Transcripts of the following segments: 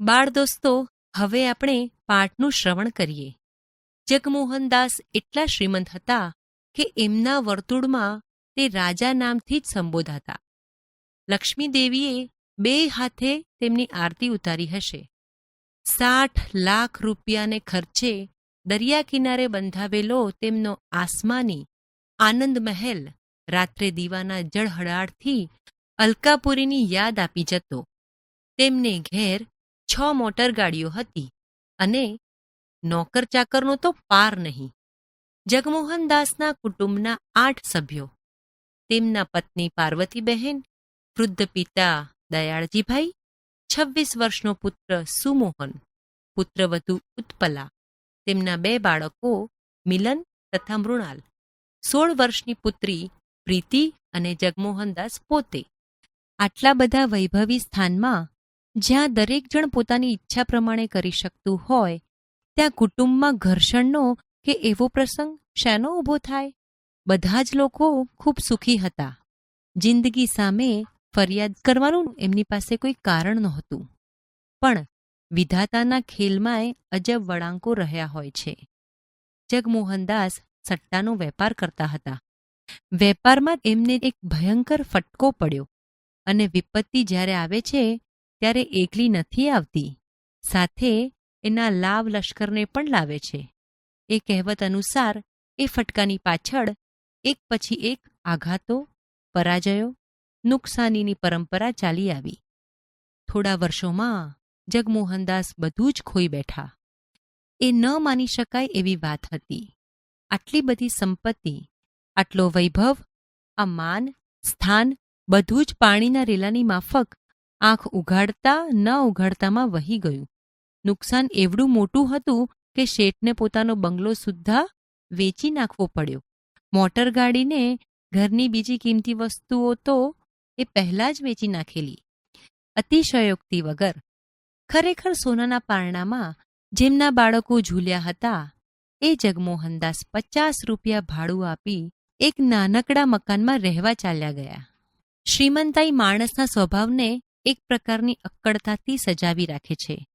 બાળ દોસ્તો, હવે આપણે પાઠનું શ્રવણ કરીએ. જગમોહનદાસ એટલા શ્રીમંત હતા કે એમના વર્તુળમાં તે રાજા નામથી જ સંબોધાતા. લક્ષ્મીદેવીએ બે હાથે તેમની આરતી ઉતારી હશે. સાઠ લાખ રૂપિયાને ખર્ચે દરિયા કિનારે બંધાવેલો તેમનો આસમાની આનંદ મહેલ રાત્રે દીવાના જળહળાટથી અલકાપુરીની યાદ આપી જતો. તેમને ઘેર છ મોટર ગાડીઓ હતી અને નોકર ચાકરનો તો પાર નહીં. જગમોહનદાસના કુટુંબના આઠ સભ્યો. તેમના પત્ની પાર્વતીબહેન, વૃદ્ધ પિતા દયાળજીભાઈ, છવ્વીસ વર્ષનો પુત્ર સુમોહન પુત્રવધુ ઉત્પલા. તેમના બે બાળકો મિલન તથા મૃણાલ. સોળ વર્ષની પુત્રી પ્રીતિ અને જગમોહનદાસ પોતે. આટલા બધા વૈભવી સ્થાનમાં જ્યાં દરેક જણ પોતાની ઈચ્છા પ્રમાણે કરી શકતું હોય, ત્યાં કુટુંબમાં ઘર્ષણનો કે એવો પ્રસંગ શેનો ઊભો થાય? બધા જ લોકો ખૂબ સુખી હતા. જિંદગી સામે ફરિયાદ કરવાનું એમની પાસે કોઈ કારણ નહોતું. પણ વિધાતાના ખેલમાંય અજબ વળાંકો રહ્યા હોય છે. જગમોહનદાસ સટ્ટાનો વેપાર કરતા હતા. વેપારમાં એમને એક ભયંકર ફટકો પડ્યો અને વિપત્તિ જ્યારે આવે છે ત્યારે એકલી નથી આવતી. સાથે એના લાવ લશ્કરને પણ લાવે છે. એ કહેવત અનુસાર એ ફટકાની પાછળ એક પછી એક આઘાતો, પરાજયો, નુકસાનીની પરંપરા ચાલી આવી. થોડા વર્ષોમાં જગમોહનદાસ બધું જ ખોઈ બેઠા. એ ન માની શકાય એવી વાત હતી. આટલી બધી સંપત્તિ, આટલો વૈભવ, આ માન, સ્થાન, બધું જ પાણીના રેલાની માફક આંખ ઉઘાડતા ન ઉઘાડતામાં વહી ગયું. નુકસાન એવડું મોટું હતું કે શેઠને પોતાનો બંગલો સુદ્ધા વેચી નાખવો પડ્યો. મોટર ગાડીને ઘરની બીજી કિંમતી વસ્તુઓ તો એ પહેલાં જ વેચી નાખેલી. અતિશયોક્તિ વગર. ખરેખર સોનાના પારણામાં જેમના બાળકો ઝૂલ્યા હતા, એ જગમોહનદાસ પચાસ રૂપિયા ભાડું આપી એક નાનકડા મકાનમાં રહેવા ચાલ્યા ગયા. શ્રીમંતાઈ માણસના સ્વભાવને એક પ્રકારની અક્કડતાથી સજાવી રાખે છે.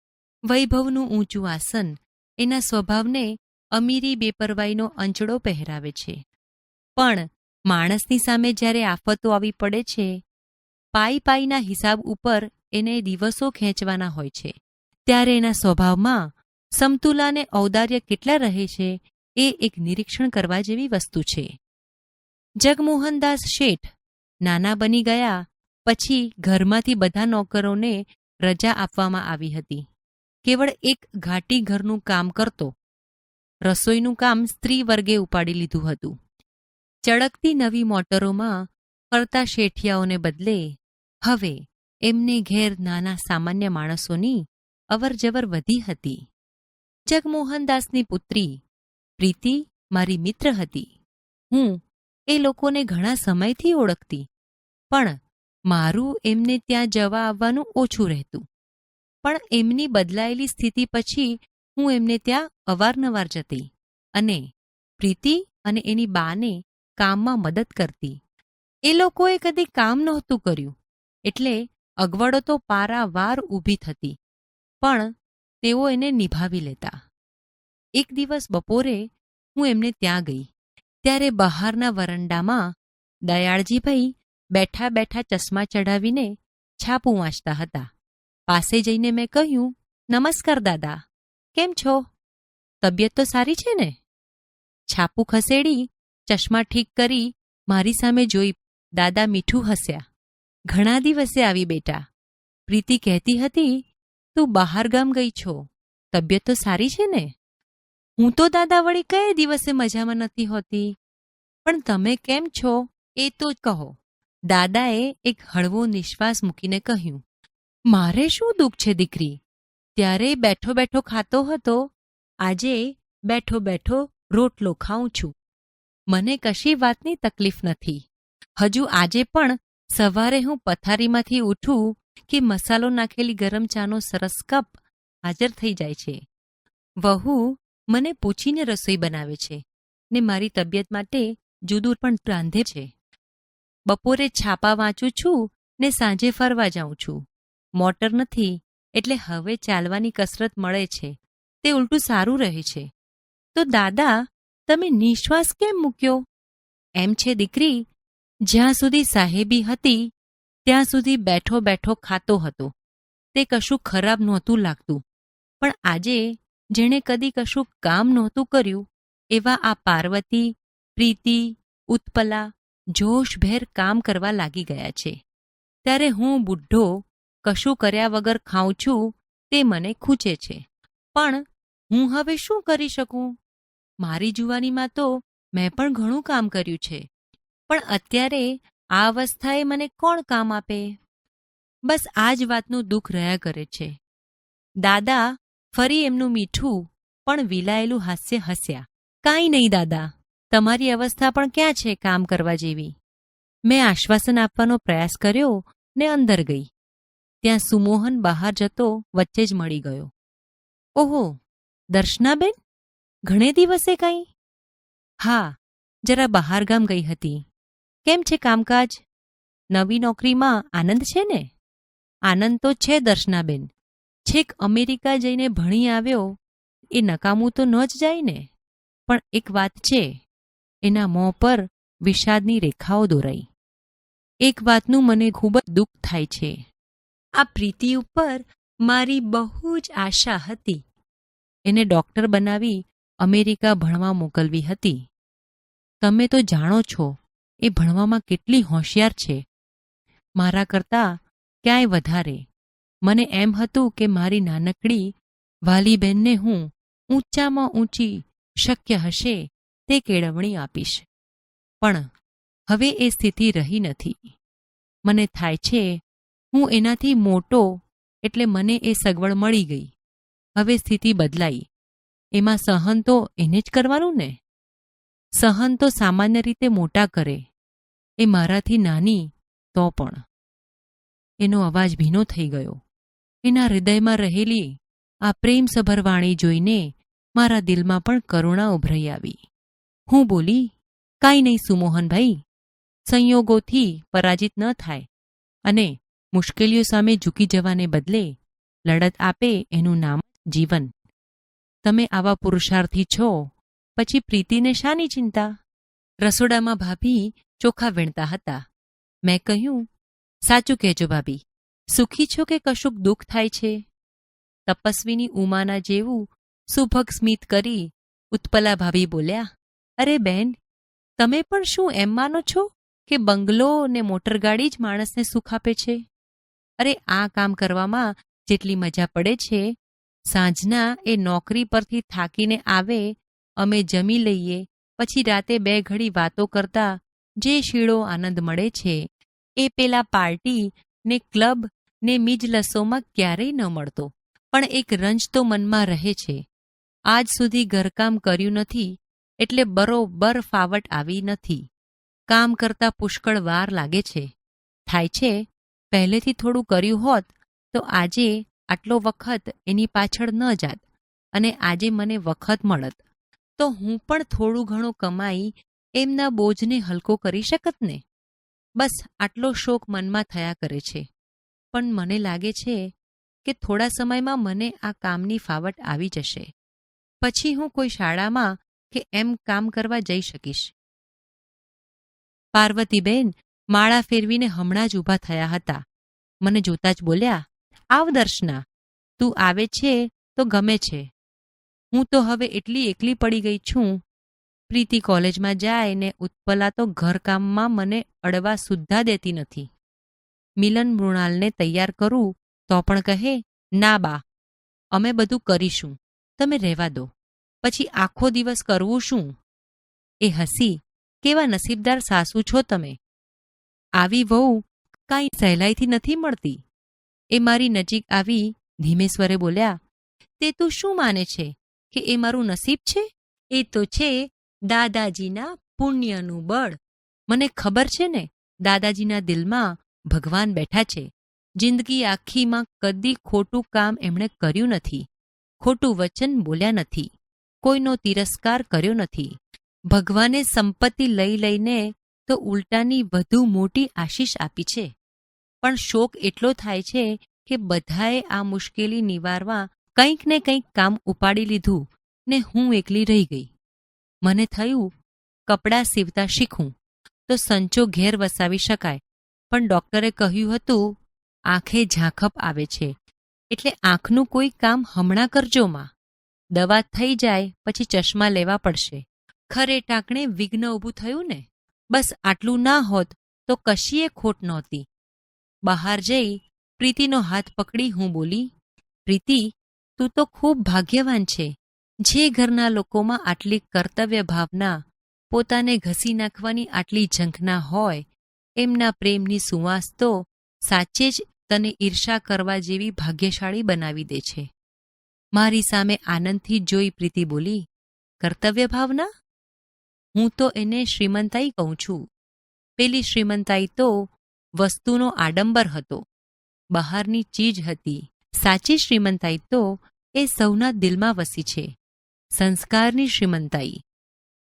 વૈભવનું ઊંચું આસન એના સ્વભાવને અમીરી બેપરવાઈનો અંચડો પહેરાવે છે. પણ માણસની સામે જ્યારે આફતો આવી પડે છે, પાઈ પાઈના હિસાબ ઉપર એને દિવસો ખેંચવાના હોય છે. ત્યારે એના સ્વભાવમાં સમતુલાને ઔદાર્ય કેટલા રહે છે એ એક નિરીક્ષણ કરવા જેવી વસ્તુ છે. જગમોહનદાસ શેઠ નાના બની ગયા પછી ઘરમાંથી બધા નોકરોને રજા આપવામાં આવી હતી. કેવળ એક ઘાટી ઘરનું કામ કરતો, રસોઈનું કામ સ્ત્રી વર્ગે ઉપાડી લીધું હતું. ચળકતી નવી મોટરોમાં ફરતા શેઠિયાઓને બદલે હવે એમને ઘેર નાના સામાન્ય માણસોની અવરજવર વધી હતી. જગમોહનદાસની પુત્રી પ્રીતિ મારી મિત્ર હતી. હું એ લોકોને ઘણા સમયથી ઓળખતી, પણ મારું એમને ત્યાં જવા આવવાનું ઓછું રહેતું. પણ એમની બદલાયેલી સ્થિતિ પછી હું એમને ત્યાં અવારનવાર જતી અને પ્રીતિ અને એની બાને કામમાં મદદ કરતી. એ લોકોએ કદી કામ નહોતું કર્યું, એટલે અગવડો તો પારાવાર ઊભી થતી, પણ તેઓ એને નિભાવી લેતા. એક દિવસ બપોરે હું એમને ત્યાં ગઈ, ત્યારે બહારના વરંડામાં દયાળજીભાઈ બેઠા બેઠા ચશ્મા ચઢાવીને છાપું વાંચતા હતા. પાસે જઈને મેં કહ્યું, નમસ્કાર દાદા, કેમ છો? તબિયત તો સારી છે ને? છાપું ખસેડી, ચશ્મા ઠીક કરી, મારી સામે જોઈ દાદા મીઠું હસ્યા. ઘણા દિવસે આવી બેટા. પ્રીતિ કહેતી હતી, તું બહાર ગામ ગઈ છો. તબિયત તો સારી છે ને? હું તો દાદા વળી કયે દિવસે મજામાં નથી હોતી? પણ તમે કેમ છો? એ તો કહો. દાદાએ એક હળવો નિશ્વાસ મૂકીને કહ્યું, મારે શું દુઃખ છે દીકરી? ત્યારે બેઠો બેઠો ખાતો હતો. આજે બેઠો બેઠો રોટલો ખાઉં છું. મને કશી વાતની તકલીફ નથી. હજુ આજે પણ સવારે હું પથારીમાંથી ઉઠું કે મસાલો નાખેલી ગરમ ચાનો સરસ કપ હાજર થઈ જાય છે. વહુ મને પૂછીને રસોઈ બનાવે છે ને મારી તબિયત માટે જુદું પણ રાંધે છે. બપોરે છાપા વાંચું છું ને સાંજે ફરવા જાઉં છું. મોટર નથી, એટલે હવે ચાલવાની કસરત મળે છે. તે ઉલટું સારું રહે છે. તો દાદા, તમે નિશ્વાસ કેમ મૂક્યો? એમ છે દીકરી, જ્યાં સુધી સાહેબી હતી, ત્યાં સુધી બેઠો બેઠો ખાતો હતો. તે કશું ખરાબ નહોતું લાગતું. પણ આજે જેણે કદી કશું કામ નહોતું કર્યું, એવા આ પાર્વતી, પ્રીતિ, ઉત્પલા જોશભેર કામ કરવા લાગી ગયા છે. ત્યારે હું બુઢ્ઢો કશું કર્યા વગર ખાઉં છું તે મને ખૂચે છે. પણ હું હવે શું કરી શકું? મારી જુવાનીમાં તો મેં પણ ઘણું કામ કર્યું છે. પણ અત્યારે આ અવસ્થાએ મને કોણ કામ આપે? બસ આ જ વાતનું દુઃખ રહ્યા કરે છે. દાદા ફરી એમનું મીઠું પણ વિલાયેલું હાસ્ય હસ્યા. કાંઈ નહીં દાદા. તમારી અવસ્થા પણ ક્યાં છે કામ કરવા જેવી? મેં આશ્વાસન આપવાનો પ્રયાસ કર્યો ને અંદર ગઈ. ત્યાં સુમોહન બહાર જતો વચ્ચે જ મળી ગયો. ઓહો, દર્શનાબેન? ઘણે દિવસે કંઈ? હા, જરા બહારગામ ગઈ હતી. કેમ છે કામકાજ? નવી નોકરીમાં આનંદ છે ને? આનંદ તો છે દર્શનાબેન. છેક અમેરિકા જઈને ભણી આવ્યો, એ નકામું તો ન જ જાય ને? પણ એક વાત છે એના મોં પર વિષાદની રેખાઓ દોરાઈ. એક વાતનું મને ખૂબ જ દુઃખ થાય છે. આ પ્રીતિ ઉપર મારી બહુ જ આશા હતી. એને ડૉક્ટર બનાવી અમેરિકા ભણવા મોકલવી હતી. તમે તો જાણો છો, એ ભણવામાં કેટલી હોશિયાર છે. મારા કરતાં ક્યાંય વધારે. મને એમ હતું કે મારી નાનકડી વાલીબેનને હું ઊંચામાં ઊંચી શક્ય હશે તે કેળવણી આપીશ. પણ હવે એ સ્થિતિ રહી નથી. મને થાય છે, હું એનાથી મોટો એટલે મને એ સગવડ મળી ગઈ. હવે સ્થિતિ બદલાઈ. એમાં સહન તો એને જ કરવાનું ને? સહન તો સામાન્ય રીતે મોટા કરે. એ મારાથી નાની તો પણ. એનો અવાજ ભીનો થઈ ગયો. એના હૃદયમાં રહેલી આ પ્રેમસભર વાણી જોઈને મારા દિલમાં પણ કરુણા ઉભરાઈ આવી. હું બોલી, કાંઈ નહીં સુમોહનભાઈ સંયોગોથી પરાજિત ન થાય અને મુશ્કેલીઓ સામે ઝૂકી જવાને બદલે લડત આપે એનું નામ જીવન. તમે આવા પુરુષાર્થી છો, પછી પ્રીતિને શાની ચિંતા? રસોડામાં ભાભી ચોખા વીણતા હતા. મેં કહ્યું, સાચું કહેજો ભાભી, સુખી છો કે કશુંક દુઃખ થાય છે? તપસ્વીની ઉમાના જેવું સુભગ સ્મિત કરી ઉત્પલા ભાભી બોલ્યા અરે બેન, તમે પણ શું એમ માનો છો કે બંગલો ને મોટરગાડી જ માણસને સુખ આપે છે? અરે આ કામ કરવામાં જેટલી મજા પડે છે, સાંજના એ નોકરી પરથી થાકીને આવે, અમે જમી લઈએ, પછી રાતે બે ઘડી વાતો કરતા જે શીળો આનંદ મળે છે, એ પેલા પાર્ટી ને ક્લબ ને મિજલસોમાં ક્યારેય ન મળતો. પણ એક રંજ તો મનમાં રહે છે. આજ સુધી ઘરકામ કર્યું નથી એટલે બરોબર ફાવટ આવી નથી. કામ કરતા પુષ્કળ વાર લાગે છે. થાય છે, પહેલેથી થોડું કર્યું હોત, તો આજે આટલો વખત એની પાછળ ન જાત અને આજે મને વખત મળત. તો હું પણ થોડું ઘણું કમાઈ એમના બોજને હલકો કરી શકત ને? બસ આટલો શોક મનમાં થયા કરે છે. પણ મને લાગે છે કે થોડા સમયમાં મને આ કામની ફાવટ આવી જશે. પછી હું કોઈ શાળામાં કે એમ કામ કરવા જઈ શકીશ. પાર્વતીબેન માળા ફેરવીને હમણાં જ ઊભા થયા હતા. મને જોતા જ બોલ્યા, આવ દર્શના, તું આવે છે તો ગમે છે. હું તો હવે એટલી એકલી પડી ગઈ છું. પ્રીતિ કોલેજમાં જાય ને ઉત્પલા તો ઘરકામમાં મને અડવા સુદ્ધા દેતી નથી. મિલન મૃણાલને તૈયાર કરું તો પણ કહે, ના બા, અમે બધું કરીશું. તમે રહેવા દો. પછી આખો દિવસ કરવું શું? એ હસી, કેવા નસીબદાર સાસુ છો તમે? આવી વહુ કાંઈ સહેલાઈથી નથી મળતી. એ મારી નજીક આવી ધીમે સ્વરે બોલ્યા, તે તું શું માને છે? કે એ મારું નસીબ છે? એ તો છે દાદાજીના પુણ્યનું બળ. મને ખબર છે ને, દાદાજીના દિલમાં ભગવાન બેઠા છે. જિંદગી આખીમાં કદી ખોટું કામ એમણે કર્યું નથી. ખોટું વચન બોલ્યા નથી. કોઈનો તિરસ્કાર કર્યો નથી. ભગવાને સંપત્તિ લઈ લઈને તો ઉલટાની વધુ મોટી આશીષ આપી છે. પણ શોક એટલો થાય છે કે બધાએ આ મુશ્કેલી નિવારવા કંઈક ને કંઈક કામ ઉપાડી લીધું ને હું એકલી રહી ગઈ. મને થયું, કપડાં સીવતા શીખું, તો સંચો ઘેર વસાવી શકાય. પણ ડૉક્ટરે કહ્યું હતું, આંખે ઝાંખપ આવે છે, એટલે આંખનું કોઈ કામ હમણાં કરજો માં. દવા થઈ જાય, પછી ચશ્મા લેવા પડશે. ખરે ટાંકણે વિઘ્ન ઊભું થયું ને? બસ આટલું ના હોત તો કશીએ ખોટ નહોતી. બહાર જઈ પ્રીતિનો હાથ પકડી હું બોલી, પ્રીતિ, તું તો ખૂબ ભાગ્યવાન છે. જે ઘરના લોકોમાં આટલી કર્તવ્ય ભાવના, પોતાને ઘસી નાખવાની આટલી ઝંખના હોય, એમના પ્રેમની સુવાસ તો સાચે જ તને ઈર્ષા કરવા જેવી ભાગ્યશાળી બનાવી દે છે. મારી સામે આનંદથી જોઈ પ્રીતિ બોલી, કર્તવ્ય ભાવના? હું તો એને શ્રીમંતાઈ કહું છું. પેલી શ્રીમંતાઈ તો વસ્તુનો આડંબર હતો. બહારની ચીજ હતી. સાચી શ્રીમંતાઈ તો એ સૌના દિલમાં વસી છે. સંસ્કારની શ્રીમંતાઈ.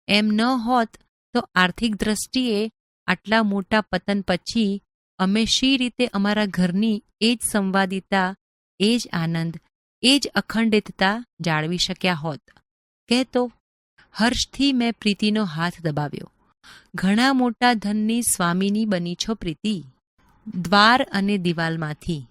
એમ ન હોત તો આર્થિક દ્રષ્ટિએ આટલા મોટા પતન પછી અમે શી રીતે અમારા ઘરની એ જ સંવાદિતા, એ જ આનંદ એ જ અખંડિતતા જાળવી શક્યા હોત. કહેતો, હર્ષથી મેં પ્રીતિનો હાથ દબાવ્યો. ઘણા મોટા ધનની સ્વામીની બની છો પ્રીતિ. દ્વાર અને દિવાલમાંથી.